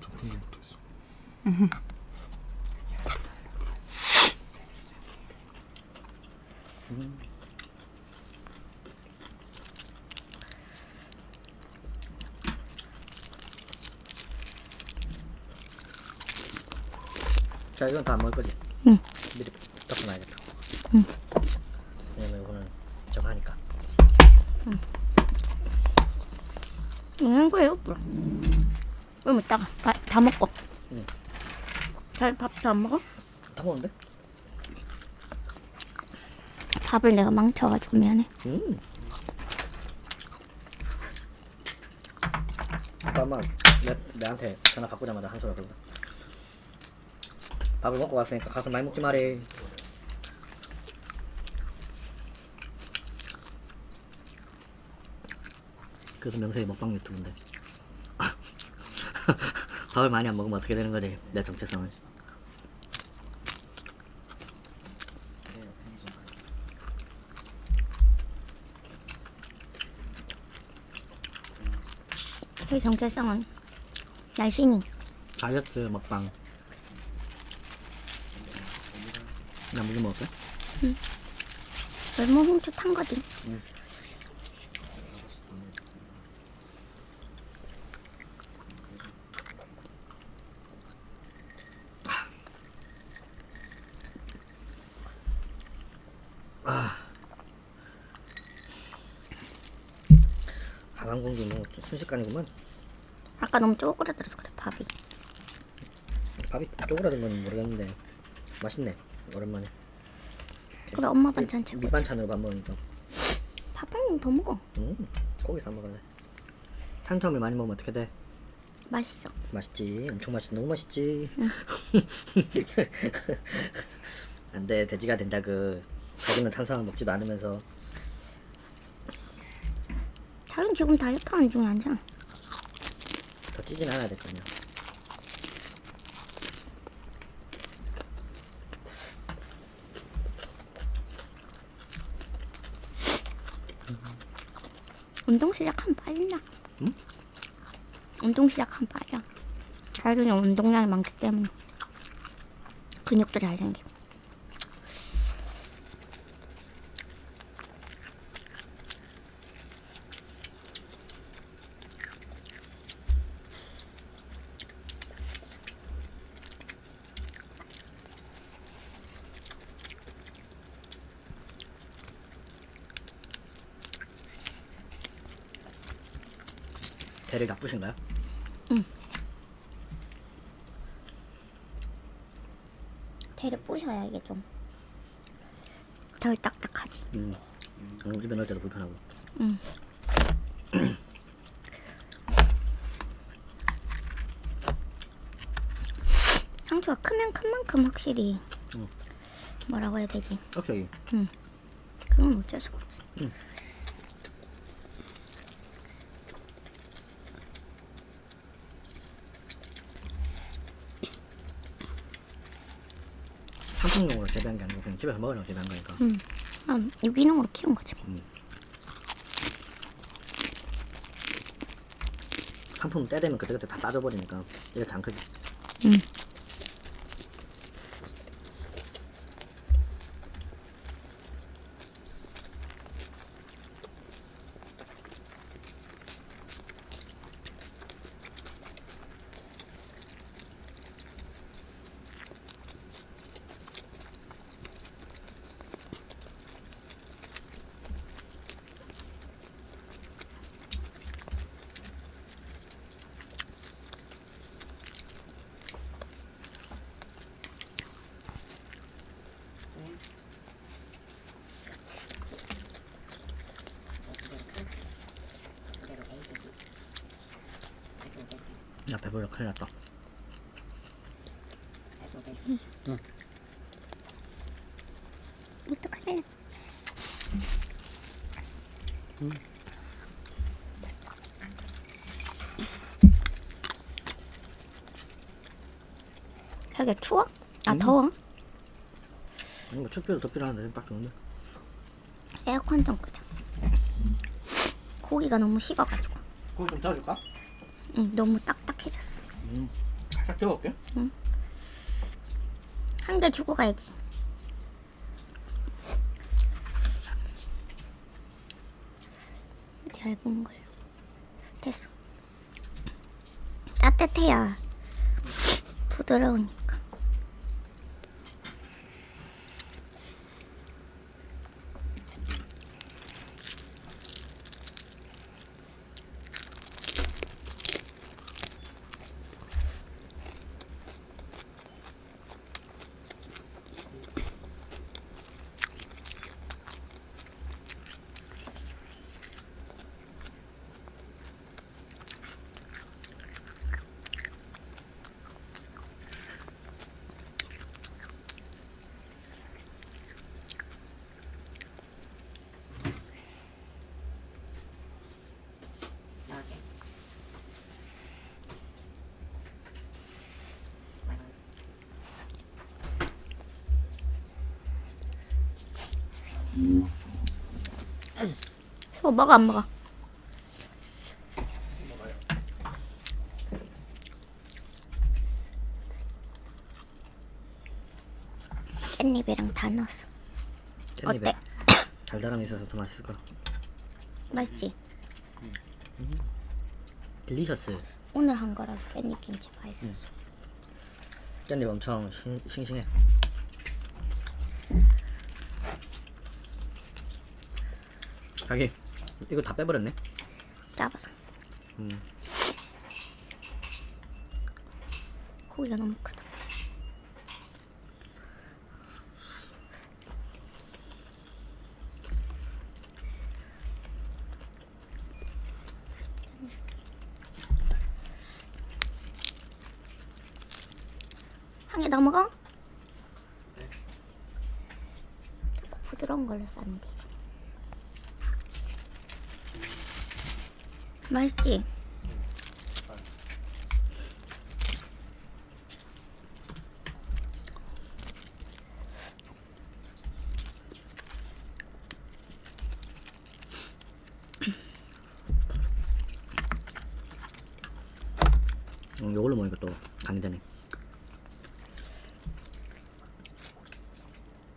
엄청 큰게 붙어 있어. 자 이건 다 안 먹을 거지? 응. 미리 닦아놔야겠다. 응. 왜냐면 이거는 저거 하니까. 거예요, 뭐. 좀 이따가 다, 다 먹고. 응. 잘밥도 안 먹어? 다 먹었는데? 밥을 내가 망쳐가지고 미안해. 음. 아까 엄마 내, 내한테 전화 바꾸자마자 한 소리 하거든. 밥을 먹고 왔으니까 가서 많이 먹지 말해. 그래서 명색이 먹방 유튜브인데. 밥을 많이 안 먹으면 어떻게 되는 거지? 내 정체성은. 그 정체성은 날씬이. 다이어트 먹방. 나 무슨 먹을까? 외모 훔쳐 탄 거지. 하강 공기 뭐 순식간이구만. 아까 너무 쪼그라들어서 그래 밥이. 밥이 쪼그라든 건 모르겠는데 맛있네. 오랜만에. 그래 엄마 반찬 최고. 밑반찬으로 밥 먹으니까. 밥은 더 먹어. 음, 고기 싸 먹을래. 탄수화물 많이 먹으면 어떻게 돼? 맛있어. 맛있지. 엄청 맛있. 너무 맛있지. 안돼 돼지가 된다 그. 자기는 탄수화물 먹지도 않으면서 자기는 지금 다이어트 하는 중이 아니잖아. 더 찌진 않아야 될거 아니야. 운동 시작하면 빠진다. 응? 운동 시작하면 빠져. 자기는 운동량이 많기 때문에 근육도 잘 생기고. 대를 나쁘신가요? 대를 부셔야 이게 좀 덜 딱딱하지. 음. 음, 입에 넣을 때도 불편하고. 응. 상추가 크면 큰 만큼 확실히 응. 뭐라고 해야 되지? 오케이. 그건 어쩔 수가 없어. 상 품용으로 재배한 게 아니고 그냥 집에서 먹으려고 재배한 거니까. 응. 난 유기농으로 키운 거지. 뭐. 상품 때 되면 그때그때 다 따져버리니까 이렇게 안 크지. 응. 야 배불러 큰일 났다. 어떡하냐? 저게 추워? 아 더워? 이거 춥기도 덥기도 하는데 딱 좋은데. 에어컨 좀 끄자. 고기가 너무 식어가지고 고기 좀 짜줄까? 응, 너무 딱딱 해졌어. 음. 살짝 떼볼게. 한개 주고 가야지. 얇은 걸. 됐어. 따뜻해야 부드러우니까. 소 먹어 안 먹어? 깻잎이랑 다 넣었어. 깻잎에 어때? 달달함이 있어서 더 맛있을 거야. 맛있지? 딜리셔스. 오늘 한 거라서 깻잎 김치 맛있었어. 깻잎 엄청 신, 싱싱해. 자기 이거 다 빼버렸네. 짜봐서. 음. 고기가 너무 크다. 한 개 더 먹어? 부드러운 걸로 쌌는데. 맛있지? 음, 이걸로 먹으니까 또 간이 되네.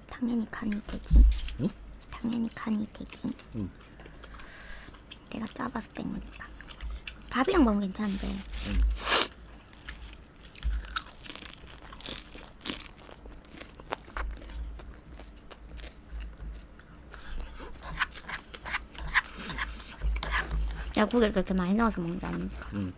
당연히 간이 되지. 응? 당연히 간이 되지. 응. 내가 짜봐서 뺀 거니까. 밥이랑 먹으면 괜찮은데. 야, 고기를 그렇게 많이 넣어서 먹는 게 아니니까. 음.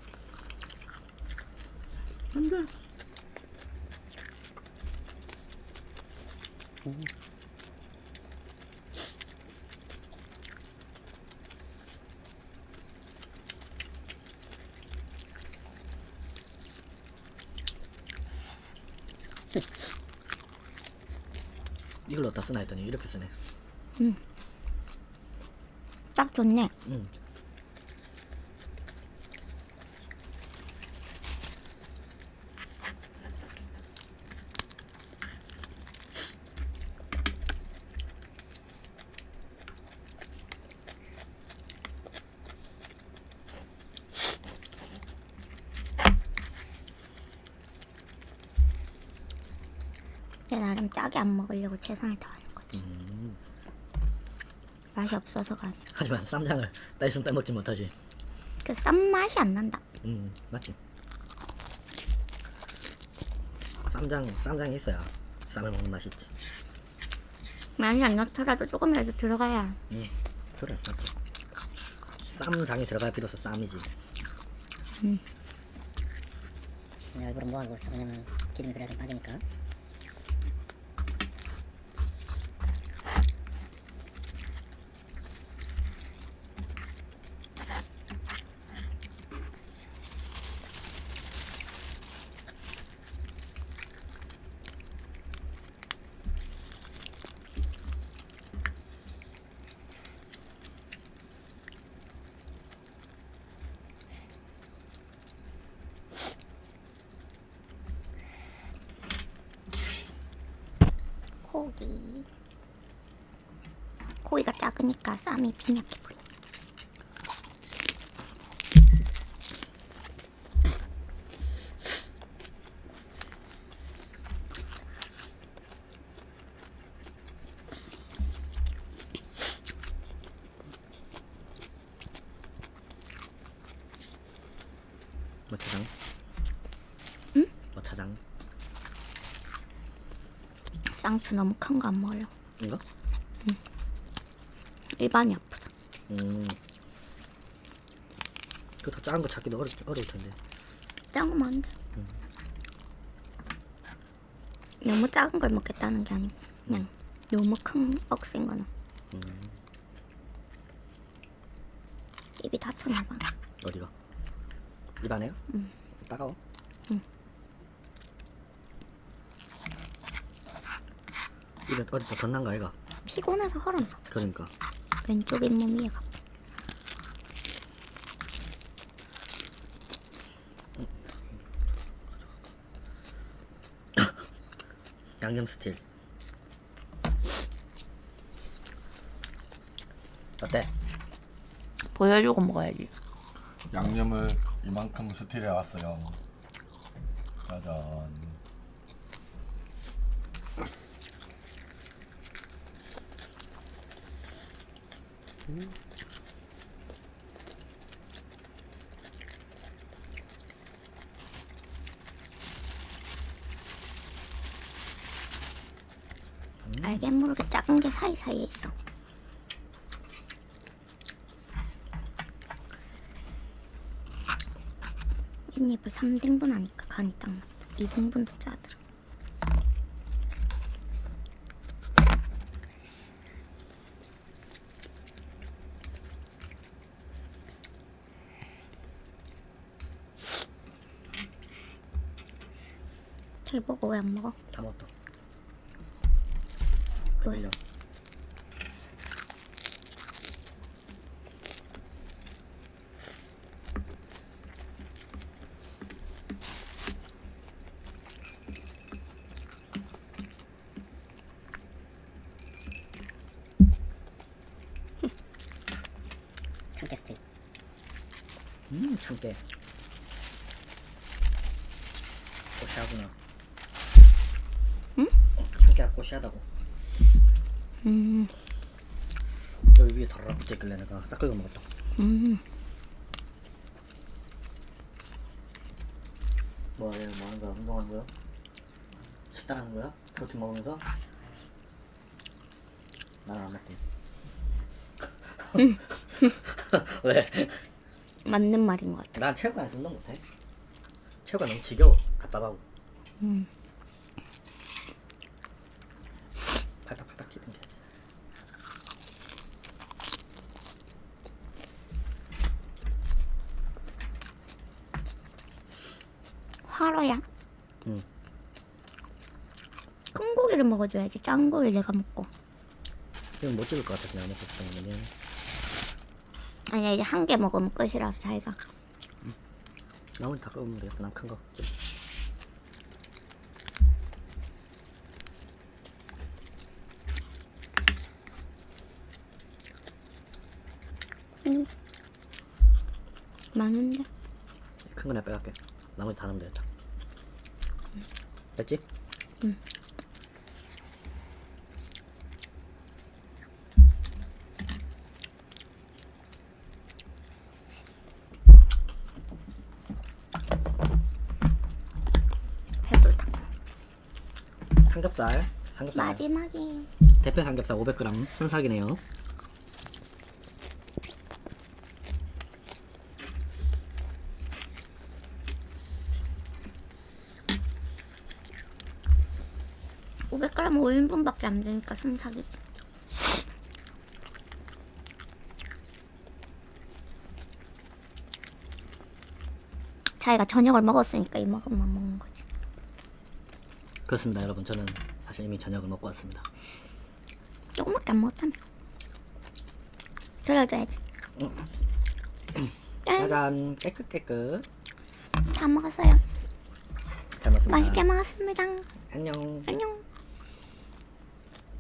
이걸 어디다 쓰나 했더니 이렇게 쓰네. 딱 좋네. 음. 짜게 안 먹으려고 최선을 다하는 거지. 음. 맛이 없어서가 아니라. 하지만 쌈장을 뺄순 빼먹지 못하지. 그싼 맛이 안 난다. 음, 맞지. 쌈장, 쌈장이 있어야 쌈을 먹는 맛이 있지. 많이 안 넣더라도 조금이라도 들어가야. 음, 그래, 맞지. 쌈장이 들어갈 비로소 쌈이지. 내가 일부러 모아두고 있어 왜냐면 기름이 그래야 좀 빠지니까 보니까 쌈이 빈약해 보이네. 너무 큰 거 안 먹어요. 이거? 일반이 아프다. 음. 그더 작은 거 찾기도 어려, 어려울 텐데. 작으면 안 돼. 너무 작은 걸 먹겠다는 게 아니고 그냥 너무 큰 억센 거는 입이 다쳤나 봐. 어디가? 입안에요? 응. 따가워? 응. 입에 어디다 덧난 거 아이가? 피곤해서 헐었나? 그러니까. 왼쪽 잇몸 위에 가. 양념 스틸. 어때? 보여주고 먹어야지. 양념을 이만큼 스틸해 왔어요. 짜잔. 알게 모르게 작은 게 사이사이에 있어. 깻잎을 3등분 하니까 간이 딱 맞다. 2등분도 짜더라. 대보고 왜안 먹어? 다 먹었다. 왜? 흘려. 참깨 스틱. 음, 참깨. 꼬시하구나. 응? 참깨가 꼬시하다고. 음, 여기 위에 덜어 붙어있길래 내가 싹 긁어 먹었다. 음. 뭐야, 뭐 하는 거야? 운동하는 거야? 식단 하는 거야? 프로틴 먹으면서? 나는 안 먹고. 왜? 맞는 말인 것 같아. 난 체육관에서 운동 못해. 체육관 너무 지겨워. 답답하고. 음. 팔딱팔딱 뛰는 게. 화로야. 응. 큰 고기를 먹어줘야지. 작은 고기를 내가 먹고. 지금 못 찍을 것 같아. 그냥 안 먹고 있으면. 아니야, 이제 한 개 먹으면 끝이라서 자기가. 나머지 다 끄면 되겠다. 난큰 거. 좀. 많은데? 큰거 내가 빼갈게. 나머지 다 넣으면 되겠다. 됐지? 배 삼겹살. 삼겹살. 마지막이. 대패 삼겹살 500g 순삭이네요. 오0 0 g 5인분밖에 안 되니까 순삭이. 자기가 저녁을 먹었으니까 이만큼만 먹는 거지. 그렇습니다, 여러분. 저는 사실 이미 저녁을 먹고 왔습니다. 조금밖에 안 먹었다며. 들어줘야지. 짠! 짜잔, 깨끗 깨끗. 잘 먹었어요. 잘 먹습니다. 맛있게 먹었습니다. 안녕. 안녕.